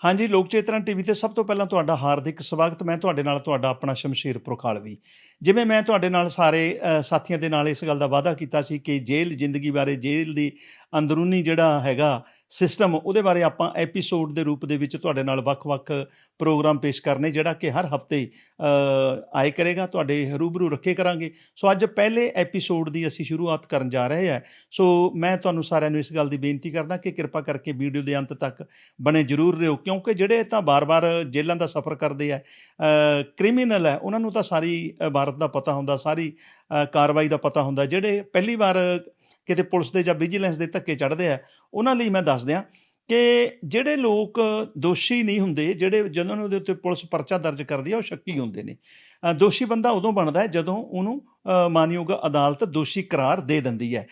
ਹਾਂਜੀ ਲੋਕ ਚੇਤਨਾ ਟੀਵੀ ਤੇ ਸਭ ਤੋਂ ਪਹਿਲਾਂ ਤੁਹਾਡਾ ਹਾਰਦਿਕ ਸਵਾਗਤ। ਮੈਂ ਤੁਹਾਡੇ ਨਾਲ ਤੁਹਾਡਾ ਆਪਣਾ ਸ਼ਮਸ਼ੀਰ ਪੁਰਖਾਲਵੀ ਜਿਵੇਂ ਮੈਂ ਤੁਹਾਡੇ ਨਾਲ ਸਾਰੇ ਅ, ਸਾਥੀਆਂ ਦੇ ਨਾਲ ਇਸ ਗੱਲ ਦਾ ਵਾਅਦਾ ਕੀਤਾ ਸੀ ਕਿ ਜੇਲ੍ਹ ਜ਼ਿੰਦਗੀ ਬਾਰੇ ਜੇਲ੍ਹ ਦੀ ਅੰਦਰੂਨੀ ਜਿਹੜਾ ਹੈਗਾ ਸਿਸਟਮ ਉਹਦੇ ਬਾਰੇ ਆਪਾਂ ਐਪੀਸੋਡ ਦੇ ਰੂਪ ਦੇ ਵਿੱਚ ਤੁਹਾਡੇ ਨਾਲ ਵੱਖ-ਵੱਖ ਪ੍ਰੋਗਰਾਮ ਪੇਸ਼ ਕਰਨੇ ਜਿਹੜਾ ਕਿ ਹਰ ਹਫ਼ਤੇ ਆਏ ਕਰੇਗਾ ਤੁਹਾਡੇ ਰੂਬਰੂ ਰੱਖੇ ਕਰਾਂਗੇ। ਸੋ ਅੱਜ ਪਹਿਲੇ ਐਪੀਸੋਡ ਦੀ ਅਸੀਂ ਸ਼ੁਰੂਆਤ ਕਰਨ ਜਾ ਰਹੇ ਹਾਂ। ਸੋ ਮੈਂ ਤੁਹਾਨੂੰ ਸਾਰਿਆਂ ਨੂੰ ਇਸ ਗੱਲ ਦੀ ਬੇਨਤੀ ਕਰਦਾ ਕਿ ਕਿਰਪਾ ਕਰਕੇ ਵੀਡੀਓ ਦੇ ਅੰਤ ਤੱਕ ਬਣੇ ਜ਼ਰੂਰ ਰਹੋ ਕਿਉਂਕਿ ਜਿਹੜੇ ਤਾਂ ਬਾਰ-ਬਾਰ ਜੇਲ੍ਹਾਂ ਦਾ ਸਫ਼ਰ ਕਰਦੇ ਆ ਕ੍ਰਿਮੀਨਲ ਹੈ ਉਹਨਾਂ ਨੂੰ ਤਾਂ ਸਾਰੀ ਅ, ਭਾਰਤ ਦਾ ਪਤਾ ਹੁੰਦਾ ਸਾਰੀ ਕਾਰਵਾਈ ਦਾ ਪਤਾ ਹੁੰਦਾ। ਜਿਹੜੇ ਪਹਿਲੀ ਵਾਰ ਕਿਤੇ ਪੁਲਿਸ ਦੇ ਜਾਂ ਵਿਜੀਲੈਂਸ ਦੇ ਧੱਕੇ ਚੜ੍ਹਦੇ ਆ, ਉਹਨਾਂ ਲਈ ਮੈਂ ਦੱਸ ਦਿਆਂ ਕਿ ਜਿਹੜੇ ਲੋਕ ਦੋਸ਼ੀ ਨਹੀਂ ਹੁੰਦੇ, ਜਿਹੜੇ ਜਿਹਨਾਂ ਨੂੰ ਉਹਦੇ ਉੱਤੇ ਪੁਲਿਸ ਪਰਚਾ ਦਰਜ ਕਰਦੀ ਹੈ ਉਹ ਸ਼ੱਕੀ ਹੁੰਦੇ ਨੇ। ਦੋਸ਼ੀ ਬੰਦਾ ਉਦੋਂ ਬਣਦਾ ਹੈ ਜਦੋਂ ਉਹਨੂੰ ਮਾਨਯੋਗ ਅਦਾਲਤ ਦੋਸ਼ੀ ਕਰਾਰ ਦੇ ਦਿੰਦੀ ਹੈ।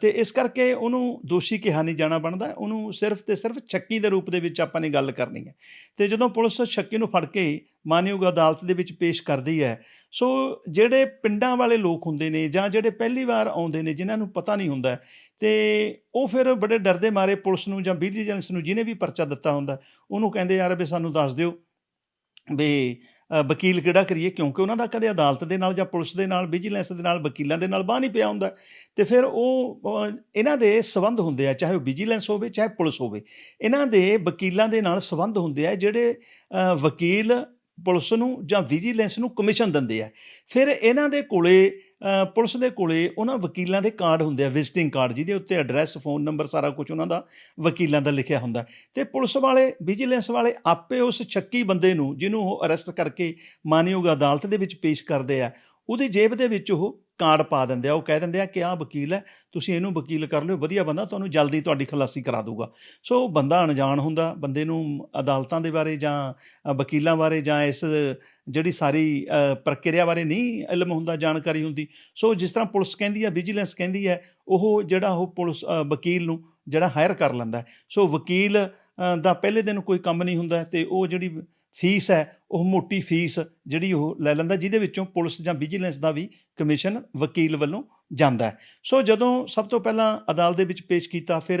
ਤੇ ਇਸ ਕਰਕੇ ਉਹਨੂੰ ਦੋਸ਼ੀ ਕਿਹਾ ਨਹੀਂ ਜਾਣਾ ਬਣਦਾ। ਉਹਨੂੰ ਸਿਰਫ ਤੇ ਸਿਰਫ ਸ਼ੱਕੀ ਦੇ ਰੂਪ ਦੇ ਵਿੱਚ ਆਪਾਂ ਨੇ ਗੱਲ ਕਰਨੀ ਹੈ। ਤੇ ਜਦੋਂ ਪੁਲਿਸ ਸ਼ੱਕੀ ਨੂੰ ਫੜ ਕੇ ਮਾਨਯੋਗ ਅਦਾਲਤ ਦੇ ਵਿੱਚ ਪੇਸ਼ ਕਰਦੀ ਹੈ, ਸੋ ਜਿਹੜੇ ਪਿੰਡਾਂ ਵਾਲੇ ਲੋਕ ਹੁੰਦੇ ਨੇ ਜਾਂ ਜਿਹੜੇ ਪਹਿਲੀ ਵਾਰ ਆਉਂਦੇ ਨੇ, ਜਿਨ੍ਹਾਂ ਨੂੰ ਪਤਾ ਨਹੀਂ ਹੁੰਦਾ, ਤੇ ਉਹ ਫਿਰ ਬੜੇ ਡਰਦੇ ਮਾਰੇ ਪੁਲਿਸ ਨੂੰ ਜਾਂ ਵਿਜੀਲੈਂਸ ਨੂੰ ਜਿਹਨੇ ਵੀ ਪਰਚਾ ਦਿੱਤਾ ਹੁੰਦਾ, ਉਹਨੂੰ ਕਹਿੰਦੇ ਯਾਰ ਵੀ ਸਾਨੂੰ ਦੱਸ ਦਿਓ ਵੀ ਵਕੀਲ ਕਿਹੜਾ ਕਰੀਏ? ਕਿਉਂਕਿ ਉਹਨਾਂ ਦਾ ਕਦੇ ਅਦਾਲਤ ਦੇ ਨਾਲ ਜਾਂ ਪੁਲਿਸ ਦੇ ਨਾਲ ਵਿਜੀਲੈਂਸ ਦੇ ਨਾਲ ਵਕੀਲਾਂ ਦੇ ਨਾਲ ਬਾਹ ਨਹੀਂ ਪਿਆ ਹੁੰਦਾ। ਤੇ ਫਿਰ ਉਹ ਇਹਨਾਂ ਦੇ ਸਬੰਧ ਹੁੰਦੇ ਆ, ਚਾਹੇ ਉਹ ਵਿਜੀਲੈਂਸ ਹੋਵੇ, ਚਾਹੇ ਪੁਲਿਸ ਹੋਵੇ, ਇਹਨਾਂ ਦੇ ਵਕੀਲਾਂ ਦੇ ਨਾਲ ਸਬੰਧ ਹੁੰਦੇ ਆ, ਜਿਹੜੇ ਵਕੀਲ ਪੁਲਿਸ ਨੂੰ ਜਾਂ ਵਿਜੀਲੈਂਸ ਨੂੰ ਕਮਿਸ਼ਨ ਦਿੰਦੇ ਆ। ਫਿਰ ਇਹਨਾਂ ਦੇ ਕੋਲੇ ਪੁਲਿਸ ਦੇ ਕੋਲੇ ਉਹਨਾਂ ਵਕੀਲਾਂ ਦੇ ਕਾਰਡ ਹੁੰਦੇ ਆ ਵਿਜ਼ਿਟਿੰਗ ਕਾਰਡ ਜਿਹਦੇ ਉੱਤੇ ਐਡਰੈਸ ਫੋਨ ਨੰਬਰ ਸਾਰਾ ਕੁਝ ਉਹਨਾਂ ਦਾ ਵਕੀਲਾਂ ਦਾ ਲਿਖਿਆ ਹੁੰਦਾ। ਤੇ ਪੁਲਿਸ ਵਾਲੇ ਵਿਜੀਲੈਂਸ ਵਾਲੇ ਆਪੇ ਉਸ ਸ਼ੱਕੀ ਬੰਦੇ ਨੂੰ ਜਿਹਨੂੰ ਉਹ ਅਰੈਸਟ ਕਰਕੇ ਮਾਨਯੋਗ ਅਦਾਲਤ ਦੇ ਵਿੱਚ ਪੇਸ਼ ਕਰਦੇ ਆ ਉਹਦੀ ਜੇਬ ਦੇ ਵਿੱਚ ਉਹ ਕਾਰਡ ਪਾ ਦਿੰਦੇ ਆ, ਉਹ ਕਹਿ ਦਿੰਦੇ ਆ ਕਿ ਆਹ ਵਕੀਲ ਹੈ, ਤੁਸੀਂ ਇਹਨੂੰ ਵਕੀਲ ਕਰ ਲਿਓ, ਵਧੀਆ ਬੰਦਾ ਤੁਹਾਨੂੰ ਜਲਦੀ ਤੁਹਾਡੀ ਖਲਾਸੀ ਕਰਾ ਦੂਗਾ ਸੋ ਬੰਦਾ ਅਣਜਾਣ ਹੁੰਦਾ, ਬੰਦੇ ਨੂੰ ਅਦਾਲਤਾਂ ਦੇ ਬਾਰੇ ਜਾਂ ਵਕੀਲਾਂ ਬਾਰੇ ਜਾਂ ਇਸ ਜਿਹੜੀ ਸਾਰੀ ਪ੍ਰਕਿਰਿਆ ਬਾਰੇ ਨਹੀਂ ਇਲਮ ਹੁੰਦਾ, ਜਾਣਕਾਰੀ ਹੁੰਦੀ। ਸੋ ਜਿਸ ਤਰ੍ਹਾਂ ਪੁਲਿਸ ਕਹਿੰਦੀ ਹੈ ਵਿਜੀਲੈਂਸ ਕਹਿੰਦੀ ਹੈ, ਉਹ ਜਿਹੜਾ ਉਹ ਪੁਲਿਸ ਵਕੀਲ ਨੂੰ ਜਿਹੜਾ ਹਾਇਰ ਕਰ ਲੈਂਦਾ ਸੋ ਵਕੀਲ ਦਾ ਪਹਿਲੇ ਦਿਨ ਕੋਈ ਕੰਮ ਨਹੀਂ ਹੁੰਦਾ ਤੇ ਉਹ ਜਿਹੜੀ ਫੀਸ ਹੈ, ਉਹ ਮੋਟੀ ਫੀਸ ਜਿਹੜੀ ਉਹ ਲੈ ਲੈਂਦਾ, ਜਿਹਦੇ ਵਿੱਚੋਂ ਪੁਲਿਸ ਜਾਂ ਵਿਜੀਲੈਂਸ ਦਾ ਵੀ ਕਮਿਸ਼ਨ ਵਕੀਲ ਵੱਲੋਂ ਜਾਂਦਾ ਸੋ ਜਦੋਂ ਸਭ ਤੋਂ ਪਹਿਲਾਂ ਅਦਾਲਤ ਦੇ ਵਿੱਚ ਪੇਸ਼ ਕੀਤਾ, ਫਿਰ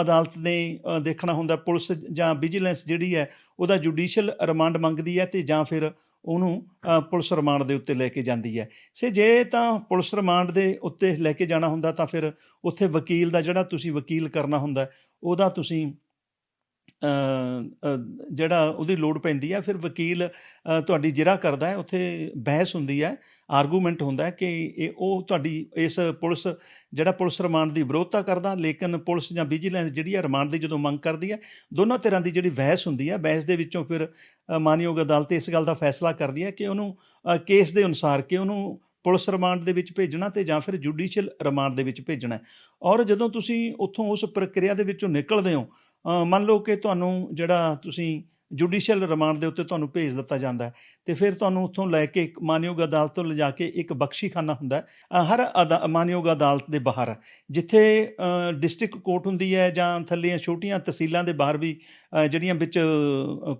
ਅਦਾਲਤ ਨੇ ਦੇਖਣਾ ਹੁੰਦਾ ਪੁਲਿਸ ਜਾਂ ਵਿਜੀਲੈਂਸ ਜਿਹੜੀ ਹੈ, ਉਹਦਾ ਜੁਡੀਸ਼ੀਅਲ ਰਿਮਾਂਡ ਮੰਗਦੀ ਹੈ ਤੇ ਜਾਂ ਫਿਰ ਉਹਨੂੰ ਪੁਲਿਸ ਰਿਮਾਂਡ ਦੇ ਉੱਤੇ ਲੈ ਕੇ ਜਾਂਦੀ ਹੈ। ਸੇ ਜੇ ਤਾਂ ਪੁਲਿਸ ਰਿਮਾਂਡ ਦੇ ਉੱਤੇ ਲੈ ਕੇ ਜਾਣਾ ਹੁੰਦਾ ਤਾਂ ਫਿਰ ਉੱਥੇ ਵਕੀਲ ਦਾ ਜਿਹੜਾ ਤੁਸੀਂ ਵਕੀਲ ਕਰਨਾ ਹੁੰਦਾ, ਉਹਦਾ ਤੁਸੀਂ ਜਿਹੜਾ ਉਹਦੀ ਲੋੜ ਪੈਂਦੀ ਹੈ, ਫਿਰ ਵਕੀਲ ਤੁਹਾਡੀ ਜਿਰਾ ਕਰਦਾ ਹੈ, ਉੱਥੇ ਬਹਿਸ ਹੁੰਦੀ ਹੈ ਆਰਗੂਮੈਂਟ ਹੁੰਦਾ ਹੈ ਕਿ ਇਹ, ਉਹ ਤੁਹਾਡੀ ਇਸ ਪੁਲਿਸ, ਜਿਹੜਾ ਪੁਲਿਸ ਰਿਮਾਂਡ ਦੀ ਵਿਰੋਧਤਾ ਕਰਦਾ, ਲੇਕਿਨ ਪੁਲਿਸ ਜਾਂ ਵਿਜੀਲੈਂਸ ਜਿਹੜੀ ਹੈ, ਰਿਮਾਂਡ ਦੀ ਜਦੋਂ ਮੰਗ ਕਰਦੀ ਹੈ, ਦੋਨਾਂ ਤਰ੍ਹਾਂ ਦੀ ਜਿਹੜੀ ਬਹਿਸ ਹੁੰਦੀ ਹੈ, ਬਹਿਸ ਦੇ ਵਿੱਚੋਂ ਫਿਰ ਮਾਨਯੋਗ ਅਦਾਲਤ ਇਸ ਗੱਲ ਦਾ ਫੈਸਲਾ ਕਰਦੀ ਹੈ ਕਿ ਉਹਨੂੰ ਕੇਸ ਦੇ ਅਨੁਸਾਰ ਕਿ ਉਹਨੂੰ ਪੁਲਿਸ ਰਿਮਾਂਡ ਦੇ ਵਿੱਚ ਭੇਜਣਾ ਤੇ ਜਾਂ ਫਿਰ ਜੁਡੀਸ਼ੀਅਲ ਰਿਮਾਂਡ ਦੇ ਵਿੱਚ ਭੇਜਣਾ ਔਰ ਜਦੋਂ ਤੁਸੀਂ ਉੱਥੋਂ ਉਸ ਪ੍ਰਕਿਰਿਆ ਦੇ ਵਿੱਚੋਂ ਨਿਕਲਦੇ ਹੋ ਮੰਨ ਲਓ ਕਿ ਤੁਹਾਨੂੰ ਜਿਹੜਾ ਤੁਸੀਂ ਜੁਡੀਸ਼ੀਅਲ ਰਿਮਾਂਡ ਦੇ ਉੱਤੇ ਤੁਹਾਨੂੰ ਭੇਜ ਦਿੱਤਾ ਜਾਂਦਾ ਹੈ, ਤੇ ਫਿਰ ਤੁਹਾਨੂੰ ਉੱਥੋਂ ਲੈ ਕੇ ਇੱਕ ਮਾਨਯੋਗ ਅਦਾਲਤ ਤੋਂ ਲਿਜਾ ਕੇ ਇੱਕ ਬਖਸ਼ੀਖਾਨਾ ਹੁੰਦਾ ਹੈ ਹਰ ਅਦਾ- ਮਾਨਯੋਗ ਅਦਾਲਤ ਦੇ ਬਾਹਰ। ਜਿੱਥੇ ਡਿਸਟ੍ਰਿਕਟ ਕੋਰਟ ਹੁੰਦੀ ਹੈ ਜਾਂ ਥੱਲੇ ਛੋਟੀਆਂ ਤਹਿਸੀਲਾਂ ਦੇ ਬਾਹਰ ਵੀ ਜਿਹੜੀਆਂ ਵਿੱਚ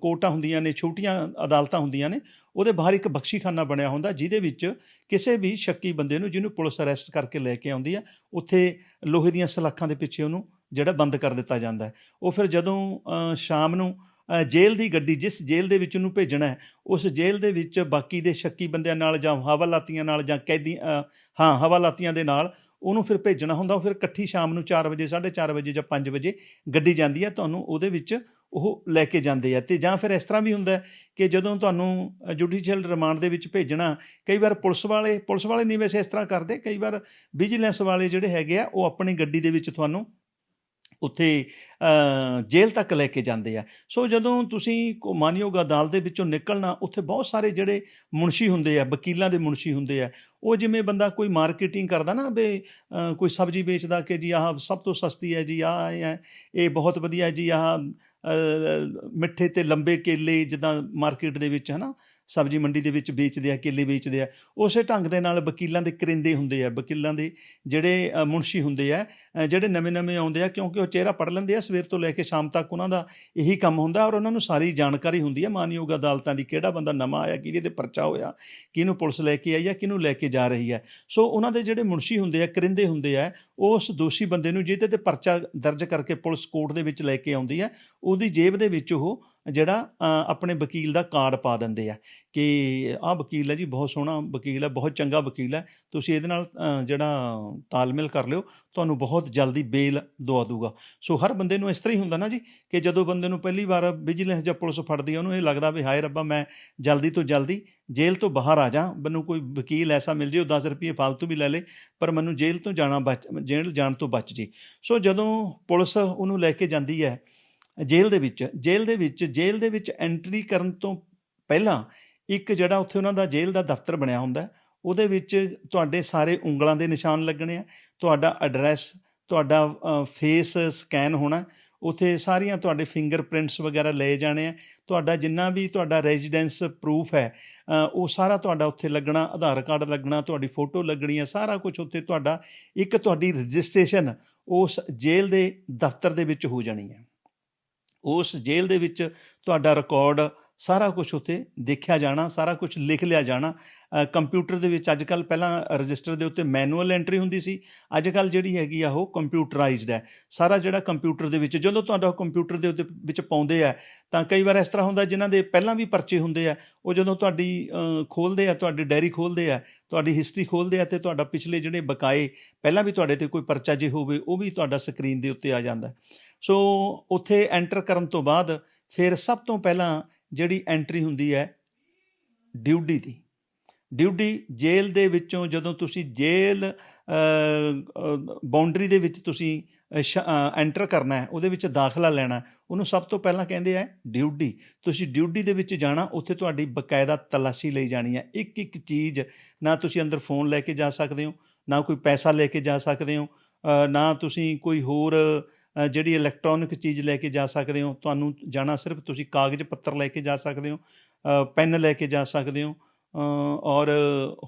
ਕੋਰਟਾਂ ਹੁੰਦੀਆਂ ਨੇ, ਛੋਟੀਆਂ ਅਦਾਲਤਾਂ ਹੁੰਦੀਆਂ ਨੇ, ਉਹਦੇ ਬਾਹਰ ਇੱਕ ਬਖਸ਼ੀਖਾਨਾ ਬਣਿਆ ਹੁੰਦਾ, ਜਿਹਦੇ ਵਿੱਚ ਕਿਸੇ ਵੀ ਸ਼ੱਕੀ ਬੰਦੇ ਨੂੰ ਜਿਹਨੂੰ ਪੁਲਿਸ ਅਰੈਸਟ ਕਰਕੇ ਲੈ ਕੇ ਆਉਂਦੀ ਹੈ, ਉੱਥੇ ਲੋਹੇ ਦੀਆਂ ਸਲਾਖਾਂ ਦੇ ਪਿੱਛੇ ਉਹਨੂੰ ਜਿਹੜਾ ਬੰਦ ਕਰ ਦਿੱਤਾ ਜਾਂਦਾ ਉਹ ਫਿਰ ਜਦੋਂ ਸ਼ਾਮ ਨੂੰ ਜੇਲ੍ਹ ਦੀ ਗੱਡੀ ਜਿਸ ਜੇਲ੍ਹ ਦੇ ਵਿੱਚ ਉਹਨੂੰ ਭੇਜਣਾ ਹੈ, ਉਸ ਜੇਲ੍ਹ ਦੇ ਵਿੱਚ ਬਾਕੀ ਦੇ ਸ਼ੱਕੀ ਬੰਦਿਆਂ ਨਾਲ ਜਾਂ ਹਵਾਲਾਤੀਆਂ ਨਾਲ ਜਾਂ ਕੈਦੀ ਹਾਂ, ਹਵਾਲਾਤੀਆਂ ਦੇ ਨਾਲ ਉਹਨੂੰ ਫਿਰ ਭੇਜਣਾ ਹੁੰਦਾ। ਉਹ ਫਿਰ ਇਕੱਠੀ ਸ਼ਾਮ ਨੂੰ 4 ਵਜੇ 4:30 ਵਜੇ ਜਾਂ 5 ਵਜੇ ਗੱਡੀ ਜਾਂਦੀ ਹੈ। ਤੁਹਾਨੂੰ ਉਹਦੇ ਵਿੱਚ ਉਹ ਲੈ ਕੇ ਜਾਂਦੇ ਆ। ਤੇ ਜਾਂ ਫਿਰ ਇਸ ਤਰ੍ਹਾਂ ਵੀ ਹੁੰਦਾ ਕਿ ਜਦੋਂ ਤੁਹਾਨੂੰ ਜੁਡੀਸ਼ੀਅਲ ਰਿਮਾਂਡ ਦੇ ਵਿੱਚ ਭੇਜਣਾ, ਕਈ ਵਾਰ ਪੁਲਿਸ ਵਾਲੇ ਪੁਲਿਸ ਵਾਲੇ ਨਹੀਂ ਵੈਸੇ ਇਸ ਤਰ੍ਹਾਂ ਕਰਦੇ। ਕਈ ਵਾਰ ਵਿਜੀਲੈਂਸ ਵਾਲੇ ਜਿਹੜੇ ਹੈਗੇ ਆ, ਉਹ ਆਪਣੀ ਗੱਡੀ ਦੇ ਵਿੱਚ ਤੁਹਾਨੂੰ ਉੱਥੇ ਜੇਲ੍ਹ ਤੱਕ ਲੈ ਕੇ ਜਾਂਦੇ ਆ। ਸੋ ਜਦੋਂ ਤੁਸੀਂ ਕੋ- ਮਾਨਯੋਗ ਅਦਾਲਤ ਦੇ ਵਿੱਚੋਂ ਨਿਕਲਣਾ, ਉੱਥੇ ਬਹੁਤ ਸਾਰੇ ਜਿਹੜੇ ਮੁਨਸ਼ੀ ਹੁੰਦੇ ਆ, ਵਕੀਲਾਂ ਦੇ ਮੁਨਸ਼ੀ ਹੁੰਦੇ ਆ, ਉਹ ਜਿਵੇਂ ਬੰਦਾ ਕੋਈ ਮਾਰਕੀਟਿੰਗ ਕਰਦਾ ਨਾ ਵੀ ਕੋਈ ਸਬਜ਼ੀ ਵੇਚਦਾ ਕਿ ਜੀ ਆਹ ਸਭ ਤੋਂ ਸਸਤੀ ਹੈ ਜੀ, ਆਹ ਇਹ ਹੈ, ਇਹ ਬਹੁਤ ਵਧੀਆ ਜੀ, ਆਹ ਮਿੱਠੇ ਤੇ ਲੰਬੇ ਕੇਲੇ ਜਿੱਦਾਂ ਮਾਰਕੀਟ ਦੇ ਵਿੱਚ ਹਨਾ ਸਬਜ਼ੀ ਮੰਡੀ ਦੇ ਵਿੱਚ ਵੇਚਦੇ ਆ, ਕੇਲੇ ਵੇਚਦੇ ਆ, ਉਸੇ ਢੰਗ ਦੇ ਨਾਲ ਵਕੀਲਾਂ ਦੇ ਕਰਿੰਦੇ ਹੁੰਦੇ ਆ, ਵਕੀਲਾਂ ਦੇ ਜਿਹੜੇ ਮੁਨਸ਼ੀ ਹੁੰਦੇ ਆ ਜਿਹੜੇ ਨਵੇਂ-ਨਵੇਂ ਆਉਂਦੇ ਆ, ਕਿਉਂਕਿ ਉਹ ਚਿਹਰਾ ਪੜ ਲੈਂਦੇ ਆ, ਸਵੇਰ ਤੋਂ ਲੈ ਕੇ ਸ਼ਾਮ ਤੱਕ ਉਹਨਾਂ ਦਾ ਇਹੀ ਕੰਮ ਹੁੰਦਾ ਔਰ ਉਹਨਾਂ ਨੂੰ ਸਾਰੀ ਜਾਣਕਾਰੀ ਹੁੰਦੀ ਹੈ ਮਾਨਯੋਗ ਅਦਾਲਤਾਂ ਦੀ ਕਿਹੜਾ ਬੰਦਾ ਨਵਾਂ ਆਇਆ, ਕਿਹਦੇ ਤੇ ਪਰਚਾ ਹੋਇਆ, ਕਿਹਨੂੰ ਪੁਲਿਸ ਲੈ ਕੇ ਆਈ ਹੈ ਕਿਹਨੂੰ ਲੈ ਕੇ ਜਾ ਰਹੀ ਹੈ ਸੋ ਉਹਨਾਂ ਦੇ ਜਿਹੜੇ ਮੁਨਸ਼ੀ ਹੁੰਦੇ ਆ, ਕਰਿੰਦੇ ਹੁੰਦੇ ਆ, ਉਸ ਦੋਸ਼ੀ ਬੰਦੇ ਨੂੰ ਜਿਹਦੇ ਤੇ ਪਰਚਾ ਦਰਜ ਕਰਕੇ ਪੁਲਿਸ ਕੋਰਟ ਦੇ ਵਿੱਚ ਲੈ ਕੇ ਆਉਂਦੀ ਹੈ ਉਹਦੀ ਜੇਬ ਦੇ ਵਿੱਚ ਉਹ ਜਿਹੜਾ ਆਪਣੇ ਵਕੀਲ ਦਾ ਕਾਰਡ ਪਾ ਦਿੰਦੇ ਆ ਕਿ ਆਹ ਵਕੀਲ ਹੈ ਜੀ, ਬਹੁਤ ਸੋਹਣਾ ਵਕੀਲ ਹੈ, ਬਹੁਤ ਚੰਗਾ ਵਕੀਲ ਹੈ, ਤੁਸੀਂ ਇਹਦੇ ਨਾਲ ਜਿਹੜਾ ਤਾਲਮੇਲ ਕਰ ਲਿਓ, ਤੁਹਾਨੂੰ ਬਹੁਤ ਜਲਦੀ ਬੇਲ ਦਵਾ ਦੂਗਾ ਸੋ ਹਰ ਬੰਦੇ ਨੂੰ ਇਸ ਤਰ੍ਹਾਂ ਹੀ ਹੁੰਦਾ ਨਾ ਜੀ ਕਿ ਜਦੋਂ ਬੰਦੇ ਨੂੰ ਪਹਿਲੀ ਵਾਰ ਵਿਜੀਲੈਂਸ ਜਾਂ ਪੁਲਿਸ ਫੜਦੀ ਹੈ ਉਹਨੂੰ ਇਹ ਲੱਗਦਾ ਵੀ ਹਾਏ ਰੱਬਾ, ਮੈਂ ਜਲਦੀ ਤੋਂ ਜਲਦੀ ਜੇਲ੍ਹ ਤੋਂ ਬਾਹਰ ਆ ਜਾ ਮੈਨੂੰ ਕੋਈ ਵਕੀਲ ਐਸਾ ਮਿਲ ਜੇ, ਉਹ 10 ਰੁਪਏ ਫालतू ਵੀ ਲੈ ਲੇ, ਪਰ ਮੈਨੂੰ ਜੇਲ੍ਹ ਤੋਂ ਜਾਣਾ ਬਚ, ਜੇਲ੍ਹ ਜਾਣ ਤੋਂ ਬਚ ਜੇ। ਸੋ ਜਦੋਂ ਪੁਲਿਸ ਉਹਨੂੰ ਲੈ ਕੇ ਜਾਂਦੀ ਹੈ ਜੇਲ੍ਹ ਦੇ ਵਿੱਚ, ਜੇਲ੍ਹ ਦੇ ਵਿੱਚ, ਜੇਲ੍ਹ ਦੇ ਵਿੱਚ ਐਂਟਰੀ ਕਰਨ ਤੋਂ ਪਹਿਲਾਂ ਇੱਕ ਜਿਹੜਾ ਉੱਥੇ ਉਹਨਾਂ ਦਾ ਜੇਲ੍ਹ ਦਾ ਦਫ਼ਤਰ ਬਣਿਆ ਹੁੰਦਾ ਉਹਦੇ ਵਿੱਚ ਤੁਹਾਡੇ ਸਾਰੇ ਉਂਗਲਾਂ ਦੇ ਨਿਸ਼ਾਨ ਲੱਗਣੇ ਆ, ਤੁਹਾਡਾ ਐਡਰੈਸ ਤੁਹਾਡਾ ਫੇਸ ਸਕੈਨ ਹੋਣਾ ਉੱਥੇ ਸਾਰੀਆਂ ਤੁਹਾਡੇ ਫਿੰਗਰਪ੍ਰਿੰਟਸ ਵਗੈਰਾ ਲਏ ਜਾਣੇ ਆ, ਤੁਹਾਡਾ ਜਿੰਨਾ ਵੀ ਤੁਹਾਡਾ ਰੈਜ਼ੀਡੈਂਸ ਪ੍ਰੂਫ ਹੈ ਉਹ ਸਾਰਾ ਤੁਹਾਡਾ ਉੱਥੇ ਲੱਗਣਾ, ਆਧਾਰ ਕਾਰਡ ਲੱਗਣਾ, ਤੁਹਾਡੀ ਫੋਟੋ ਲੱਗਣੀ ਹੈ ਸਾਰਾ ਕੁਝ ਉੱਥੇ ਤੁਹਾਡਾ ਇੱਕ ਤੁਹਾਡੀ ਰਜਿਸਟ੍ਰੇਸ਼ਨ ਉਸ ਜੇਲ੍ਹ ਦੇ ਦਫ਼ਤਰ ਦੇ ਵਿੱਚ ਹੋ ਜਾਣੀ ਹੈ। ਉਸ ਜੇਲ੍ਹ ਦੇ ਵਿੱਚ ਤੁਹਾਡਾ ਰਿਕਾਰਡ ਸਾਰਾ ਕੁਝ ਉੱਥੇ ਦੇਖਿਆ ਜਾਣਾ ਸਾਰਾ ਕੁਝ ਲਿਖ ਲਿਆ ਜਾਣਾ। ਕੰਪਿਊਟਰ ਦੇ ਵਿੱਚ ਅੱਜ ਕੱਲ ਪਹਿਲਾਂ ਰਜਿਸਟਰ ਦੇ ਉੱਤੇ ਮੈਨੂਅਲ ਐਂਟਰੀ ਹੁੰਦੀ ਸੀ ਅੱਜ ਕੱਲ ਜਿਹੜੀ ਹੈਗੀ ਆ ਉਹ ਕੰਪਿਊਟਰਾਈਜ਼ਡ ਹੈ। ਸਾਰਾ ਜਿਹੜਾ ਕੰਪਿਊਟਰ ਦੇ ਵਿੱਚ ਜਦੋਂ ਤੁਹਾਡਾ ਉਹ ਕੰਪਿਊਟਰ ਦੇ ਉੱਤੇ ਵਿੱਚ ਪਾਉਂਦੇ ਆ ਤਾਂ ਕਈ ਵਾਰ ਇਸ ਤਰ੍ਹਾਂ ਹੁੰਦਾ ਜਿਨ੍ਹਾਂ ਦੇ ਪਹਿਲਾਂ ਵੀ ਪਰਚੇ ਹੁੰਦੇ ਆ ਉਹ ਜਦੋਂ ਤੁਹਾਡੀ ਅ, ਖੋਲਦੇ ਆ ਤੁਹਾਡੀ ਡਾਇਰੀ ਖੋਲਦੇ ਆ ਤੁਹਾਡੀ ਹਿਸਟਰੀ ਖੋਲਦੇ ਆ ਤੇ ਤੁਹਾਡਾ ਪਿਛਲੇ ਜਿਹੜੇ ਬਕਾਏ ਪਹਿਲਾਂ ਵੀ ਤੁਹਾਡੇ ਤੇ ਕੋਈ ਪਰਚਾ ਜੇ ਹੋਵੇ ਉਹ ਵੀ ਤੁਹਾਡਾ ਸਕਰੀਨ ਦੇ ਉੱਤੇ ਆ ਜਾਂਦਾ। ਸੋ ਉੱਥੇ ਐਂਟਰ ਕਰਨ ਤੋਂ ਬਾਅਦ ਫਿਰ ਸਭ ਤੋਂ ਪਹਿਲਾਂ ਜਿਹੜੀ ਐਂਟਰੀ ਹੁੰਦੀ ਹੈ ਡਿਊਟੀ ਦੀ। ਡਿਊਟੀ ਜੇਲ੍ਹ ਦੇ ਵਿੱਚੋਂ ਜਦੋਂ ਤੁਸੀਂ ਜੇਲ੍ਹ ਬਾਉਂਡਰੀ ਦੇ ਵਿੱਚ ਤੁਸੀਂ ਐਂਟਰ ਕਰਨਾ ਹੈ, ਉਹਦੇ ਵਿੱਚ ਦਾਖਲਾ ਲੈਣਾ ਉਹਨੂੰ ਸਭ ਤੋਂ ਪਹਿਲਾਂ ਕਹਿੰਦੇ ਆ ਡਿਊਟੀ। ਤੁਸੀਂ ਡਿਊਟੀ ਦੇ ਵਿੱਚ ਜਾਣਾ, ਉੱਥੇ ਤੁਹਾਡੀ ਬਕਾਇਦਾ ਤਲਾਸ਼ੀ ਲਈ ਜਾਣੀ ਹੈ। ਇੱਕ ਇੱਕ ਚੀਜ਼, ਨਾ ਤੁਸੀਂ ਅੰਦਰ ਫੋਨ ਲੈ ਕੇ ਜਾ ਸਕਦੇ ਹੋ, ਨਾ ਕੋਈ ਪੈਸਾ ਲੈ ਕੇ ਜਾ ਸਕਦੇ ਹੋ ਨਾ ਤੁਸੀਂ ਕੋਈ ਹੋਰ ਜਿਹੜੀ ਇਲੈਕਟ੍ਰੋਨਿਕ ਚੀਜ਼ ਲੈ ਕੇ ਜਾ ਸਕਦੇ ਹੋ ਤੁਹਾਨੂੰ ਜਾਣਾ ਸਿਰਫ ਤੁਸੀਂ ਕਾਗਜ਼ ਪੱਤਰ ਲੈ ਕੇ ਜਾ ਸਕਦੇ ਹੋ ਅ, ਪੈਨ ਲੈ ਕੇ ਜਾ ਸਕਦੇ ਹੋ ਔਰ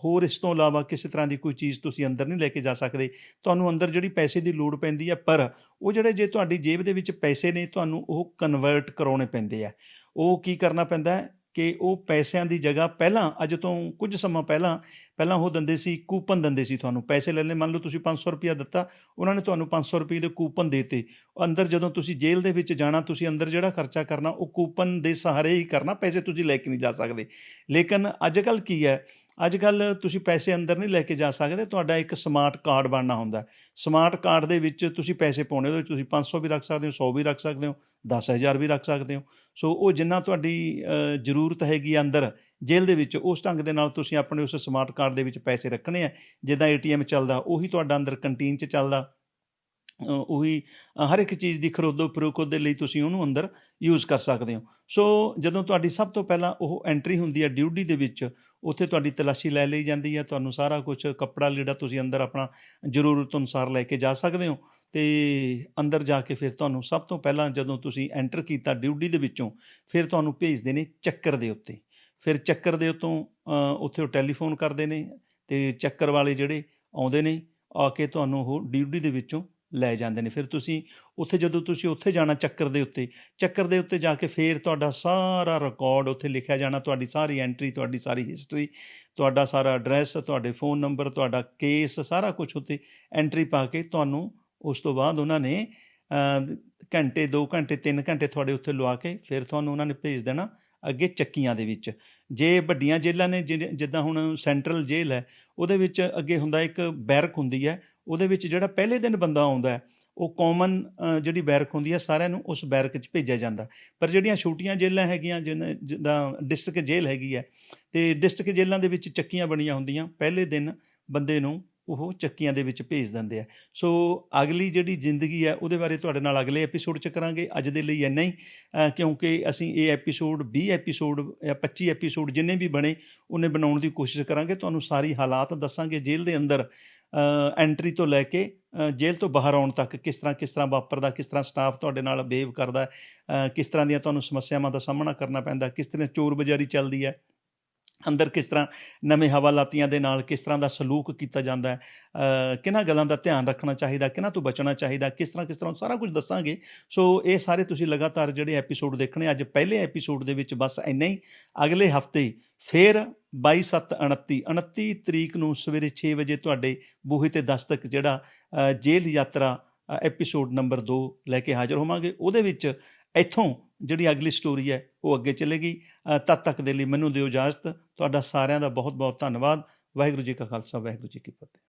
ਹੋਰ ਇਸ ਤੋਂ ਇਲਾਵਾ ਕਿਸੇ ਤਰ੍ਹਾਂ ਦੀ ਕੋਈ ਚੀਜ਼ ਤੁਸੀਂ ਅੰਦਰ ਨਹੀਂ ਲੈ ਕੇ ਜਾ ਸਕਦੇ। ਤੁਹਾਨੂੰ ਅੰਦਰ ਜਿਹੜੀ ਪੈਸੇ ਦੀ ਲੋੜ ਪੈਂਦੀ ਹੈ ਪਰ ਉਹ ਜਿਹੜੇ ਜੇ ਤੁਹਾਡੀ ਜੇਬ ਦੇ ਵਿੱਚ ਪੈਸੇ ਨੇ ਤੁਹਾਨੂੰ ਉਹ ਕਨਵਰਟ ਕਰਾਉਣੇ ਪੈਂਦੇ ਆ। ਉਹ ਕੀ ਕਰਨਾ ਪੈਂਦਾ ਕਿ ਉਹ ਪੈਸਿਆਂ ਦੀ ਜਗ੍ਹਾ ਪਹਿਲਾਂ, ਅੱਜ ਤੋਂ ਕੁਝ ਸਮਾਂ ਪਹਿਲਾਂ ਪਹਿਲਾਂ ਉਹ ਦਿੰਦੇ ਸੀ, ਕੂਪਨ ਦਿੰਦੇ ਸੀ ਤੁਹਾਨੂੰ। ਪੈਸੇ ਲੈ ਲੈਣੇ ਮੰਨ ਲਓ ਤੁਸੀਂ 500 ਰੁਪਇਆ ਦਿੱਤਾ, ਉਹਨਾਂ ਨੇ ਤੁਹਾਨੂੰ 500 ਰੁਪਏ ਦੇ ਕੂਪਨ ਦੇਤੇ। ਅੰਦਰ ਜਦੋਂ ਤੁਸੀਂ ਜੇਲ੍ਹ ਦੇ ਵਿੱਚ ਜਾਣਾ, ਤੁਸੀਂ ਅੰਦਰ ਜਿਹੜਾ ਖਰਚਾ ਕਰਨਾ, ਉਹ ਕੂਪਨ ਦੇ ਸਹਾਰੇ ਹੀ ਕਰਨਾ, ਪੈਸੇ ਤੁਸੀਂ ਲੈ ਕੇ ਨਹੀਂ ਜਾ ਸਕਦੇ। ਲੇਕਿਨ ਅੱਜ ਕੱਲ ਕੀ ਹੈ ਅੱਜ ਕੱਲ ਤੁਸੀਂ ਪੈਸੇ ਅੰਦਰ ਨਹੀਂ ਲੈ ਕੇ ਜਾ ਸਕਦੇ, ਤੁਹਾਡਾ ਇੱਕ ਸਮਾਰਟ ਕਾਰਡ ਬਣਨਾ ਹੁੰਦਾ ਸਮਾਰਟ ਕਾਰਡ ਦੇ ਵਿੱਚ ਤੁਸੀਂ ਪੈਸੇ ਪਾਉਣੇ, ਉਹਦੇ ਵਿੱਚ ਤੁਸੀਂ 500 ਵੀ ਰੱਖ ਸਕਦੇ ਹੋ 100 ਵੀ ਰੱਖ ਸਕਦੇ ਹੋ 10000 ਵੀ ਰੱਖ ਸਕਦੇ ਹੋ। ਸੋ ਉਹ ਜਿੰਨਾ ਤੁਹਾਡੀ ਜ਼ਰੂਰਤ ਹੈਗੀ ਆ ਅੰਦਰ, ਜੇਲ੍ਹ ਦੇ ਵਿੱਚ, ਉਸ ਢੰਗ ਦੇ ਨਾਲ ਤੁਸੀਂ ਆਪਣੇ ਉਸ ਸਮਾਰਟ ਕਾਰਡ ਦੇ ਵਿੱਚ ਪੈਸੇ ਰੱਖਣੇ ਆ। ਜਿੱਦਾਂ ਏਟੀਐਮ ਚੱਲਦਾ, ਉਹੀ ਤੁਹਾਡਾ ਅੰਦਰ ਕੰਟੀਨ 'ਚ ਚੱਲਦਾ। ਉਹੀ ਹਰ ਇੱਕ ਚੀਜ਼ ਦੀ ਖਰੋਦੋ ਫਰੋਖਤ ਦੇ ਲਈ ਤੁਸੀਂ ਉਹਨੂੰ ਅੰਦਰ ਯੂਜ਼ ਕਰ ਸਕਦੇ ਹੋ। ਸੋ ਜਦੋਂ ਤੁਹਾਡੀ ਸਭ ਤੋਂ ਪਹਿਲਾਂ ਉਹ ਐਂਟਰੀ ਹੁੰਦੀ ਹੈ ਡਿਊਟੀ ਦੇ ਵਿੱਚ, ਉੱਥੇ ਤੁਹਾਡੀ ਤਲਾਸ਼ੀ ਲੈ ਲਈ ਜਾਂਦੀ ਹੈ, ਤੁਹਾਨੂੰ ਸਾਰਾ ਕੁਝ ਕੱਪੜਾ ਲੀੜਾ ਤੁਸੀਂ ਅੰਦਰ ਆਪਣਾ ਜ਼ਰੂਰਤ ਅਨੁਸਾਰ ਲੈ ਕੇ ਜਾ ਸਕਦੇ ਹੋ ਤੇ ਅੰਦਰ ਜਾ ਕੇ ਫਿਰ ਤੁਹਾਨੂੰ ਸਭ ਤੋਂ ਪਹਿਲਾਂ ਜਦੋਂ ਤੁਸੀਂ ਐਂਟਰ ਕੀਤਾ ਡਿਊਟੀ ਦੇ ਵਿੱਚੋਂ, ਫਿਰ ਤੁਹਾਨੂੰ ਭੇਜਦੇ ਨੇ ਚੱਕਰ ਦੇ ਉੱਤੇ। ਫਿਰ ਚੱਕਰ ਦੇ ਉੱਤੋਂ ਉੱਥੇ ਉਹ ਟੈਲੀਫੋਨ ਕਰਦੇ ਨੇ ਤੇ ਚੱਕਰ ਵਾਲੇ ਜਿਹੜੇ ਆਉਂਦੇ ਨੇ, ਆ ਕੇ ਤੁਹਾਨੂੰ ਉਹ ਡਿਊਟੀ ਦੇ ਵਿੱਚੋਂ ਲੈ ਜਾਂਦੇ ਨੇ। ਫਿਰ ਤੁਸੀਂ ਉੱਥੇ ਜਦੋਂ ਤੁਸੀਂ ਉੱਥੇ ਜਾਣਾ ਚੱਕਰ ਦੇ ਉੱਤੇ, ਚੱਕਰ ਦੇ ਉੱਤੇ ਜਾ ਕੇ ਫਿਰ ਤੁਹਾਡਾ ਸਾਰਾ ਰਿਕਾਰਡ ਉੱਥੇ ਲਿਖਿਆ ਜਾਣਾ, ਤੁਹਾਡੀ ਸਾਰੀ ਐਂਟਰੀ ਤੁਹਾਡੀ ਸਾਰੀ ਹਿਸਟਰੀ ਤੁਹਾਡਾ ਸਾਰਾ ਐਡਰੈਸ ਤੁਹਾਡੇ ਫੋਨ ਨੰਬਰ ਤੁਹਾਡਾ ਕੇਸ ਸਾਰਾ ਕੁਝ ਉੱਤੇ ਐਂਟਰੀ ਪਾ ਕੇ ਤੁਹਾਨੂੰ ਉਸ ਤੋਂ ਬਾਅਦ ਉਹਨਾਂ ਨੇ ਘੰਟੇ 2 ਘੰਟੇ 3 ਘੰਟੇ ਤੁਹਾਡੇ ਉੱਥੇ ਲਵਾ ਕੇ ਫਿਰ ਤੁਹਾਨੂੰ ਉਹਨਾਂ ਨੇ ਭੇਜ ਦੇਣਾ ਅੱਗੇ ਚੱਕੀਆਂ ਦੇ ਵਿੱਚ। ਜੇ ਵੱਡੀਆਂ ਜੇਲ੍ਹਾਂ ਨੇ ਜਿਹੜੇ- ਜਿੱਦਾਂ ਹੁਣ ਸੈਂਟਰਲ ਜੇਲ੍ਹ ਹੈ, ਉਹਦੇ ਵਿੱਚ ਅੱਗੇ ਹੁੰਦਾ ਇੱਕ ਬੈਰਕ ਹੁੰਦੀ ਹੈ ਉਹਦੇ ਵਿੱਚ ਜਿਹੜਾ ਪਹਿਲੇ ਦਿਨ ਬੰਦਾ ਆਉਂਦਾ ਉਹ ਕਾਮਨ ਜਿਹੜੀ ਬੈਰਕ ਹੁੰਦੀ ਹੈ, ਸਾਰਿਆਂ ਨੂੰ ਉਸ ਬੈਰਕ 'ਚ ਭੇਜਿਆ ਜਾਂਦਾ। ਪਰ ਜਿਹੜੀਆਂ ਛੋਟੀਆਂ ਜੇਲ੍ਹਾਂ ਹੈਗੀਆਂ, ਜਿਨ- ਜਿੱਦਾਂ ਡਿਸਟ੍ਰਿਕਟ ਜੇਲ੍ਹ ਹੈਗੀ ਹੈ, ਤੇ ਡਿਸਟ੍ਰਿਕਟ ਜੇਲ੍ਹਾਂ ਦੇ ਵਿੱਚ ਚੱਕੀਆਂ ਬਣੀਆਂ ਹੁੰਦੀਆਂ। ਪਹਿਲੇ ਦਿਨ ਬੰਦੇ ਨੂੰ ਉਹ ਚੱਕੀਆਂ ਦੇ ਵਿੱਚ ਭੇਜ ਦਿੰਦੇ ਆ। ਸੋ ਅਗਲੀ ਜਿਹੜੀ ਜ਼ਿੰਦਗੀ ਹੈ ਉਹਦੇ ਬਾਰੇ ਤੁਹਾਡੇ ਨਾਲ ਅਗਲੇ ਐਪੀਸੋਡ 'ਚ ਕਰਾਂਗੇ। ਅੱਜ ਦੇ ਲਈ ਇੰਨਾ ਹੀ। ਕਿਉਂਕਿ ਅਸੀਂ ਇਹ ਐਪੀਸੋਡ 20 ਐਪੀਸੋਡ ਜਾਂ 25 ਐਪੀਸੋਡ ਜਿੰਨੇ ਵੀ ਬਣੇ, ਉਹਨੇ ਬਣਾਉਣ ਦੀ ਕੋਸ਼ਿਸ਼ ਕਰਾਂਗੇ। ਤੁਹਾਨੂੰ ਸਾਰੀ ਹਾਲਾਤ ਦੱਸਾਂਗੇ ਜੇਲ੍ਹ ਦੇ ਅੰਦਰ। ਐਂਟਰੀ ਤੋਂ ਲੈ ਕੇ ਜੇਲ੍ਹ ਤੋਂ ਬਾਹਰ ਆਉਣ ਤੱਕ ਕਿਸ ਤਰ੍ਹਾਂ ਕਿਸ ਤਰ੍ਹਾਂ ਵਾਪਰਦਾ, ਕਿਸ ਤਰ੍ਹਾਂ ਸਟਾਫ ਤੁਹਾਡੇ ਨਾਲ ਬਿਹੇਵ ਕਰਦਾ ਕਿਸ ਤਰ੍ਹਾਂ ਦੀਆਂ ਤੁਹਾਨੂੰ ਸਮੱਸਿਆਵਾਂ ਦਾ ਸਾਹਮਣਾ ਕਰਨਾ ਪੈਂਦਾ, ਕਿਸ ਤਰ੍ਹਾਂ ਚੋਰ ਬਜ਼ਾਰੀ ਚੱਲਦੀ ਹੈ। ਅੰਦਰ ਕਿਸ ਤਰ੍ਹਾਂ ਨਵੇਂ ਹਵਾਲਾਤੀਆਂ ਦੇ ਨਾਲ ਕਿਸ ਤਰ੍ਹਾਂ ਦਾ ਸਲੂਕ ਕੀਤਾ ਜਾਂਦਾ ਹੈ ਕਿਹਨਾਂ ਗੱਲਾਂ ਦਾ ਧਿਆਨ ਰੱਖਣਾ ਚਾਹੀਦਾ, ਕਿਹਨਾਂ ਤੋਂ ਬਚਣਾ ਚਾਹੀਦਾ, ਕਿਸ ਤਰ੍ਹਾਂ ਕਿਸ ਤਰ੍ਹਾਂ ਸਾਰਾ ਕੁਝ ਦੱਸਾਂਗੇ। ਸੋ ਇਹ ਸਾਰੇ ਤੁਸੀਂ ਲਗਾਤਾਰ ਜਿਹੜੇ ਐਪੀਸੋਡ ਦੇਖਣੇ, ਅੱਜ ਪਹਿਲੇ ਐਪੀਸੋਡ ਦੇ ਵਿੱਚ ਬਸ ਇੰਨਾ ਹੀ। ਅਗਲੇ ਹਫ਼ਤੇ ਫਿਰ 22/7/29 29 ਤਰੀਕ ਨੂੰ ਸਵੇਰੇ 6 ਵਜੇ ਤੁਹਾਡੇ ਬੂਹੇ ਤੇ ਦਸਤਕ ਜਿਹੜਾ ਜੇਲ੍ਹ ਯਾਤਰਾ ਐਪੀਸੋਡ ਨੰਬਰ 2 ਲੈ ਕੇ ਹਾਜ਼ਰ ਹੋਵਾਂਗੇ। ਉਹਦੇ ਵਿੱਚ ਇੱਥੋਂ ਜਿਹੜੀ ਅਗਲੀ ਸਟੋਰੀ ਹੈ, ਉਹ ਅੱਗੇ ਚਲੇਗੀ। ਤਦ ਤੱਕ ਦੇ ਲਈ ਮੈਨੂੰ ਦਿਓ ਇਜਾਜ਼ਤ। ਤੁਹਾਡਾ ਸਾਰਿਆਂ ਦਾ ਬਹੁਤ ਬਹੁਤ ਧੰਨਵਾਦ। ਵਾਹਿਗੁਰੂ ਜੀ ਕਾ ਖਾਲਸਾ, ਵਾਹਿਗੁਰੂ ਜੀ ਕੀ ਫਤਿਹ।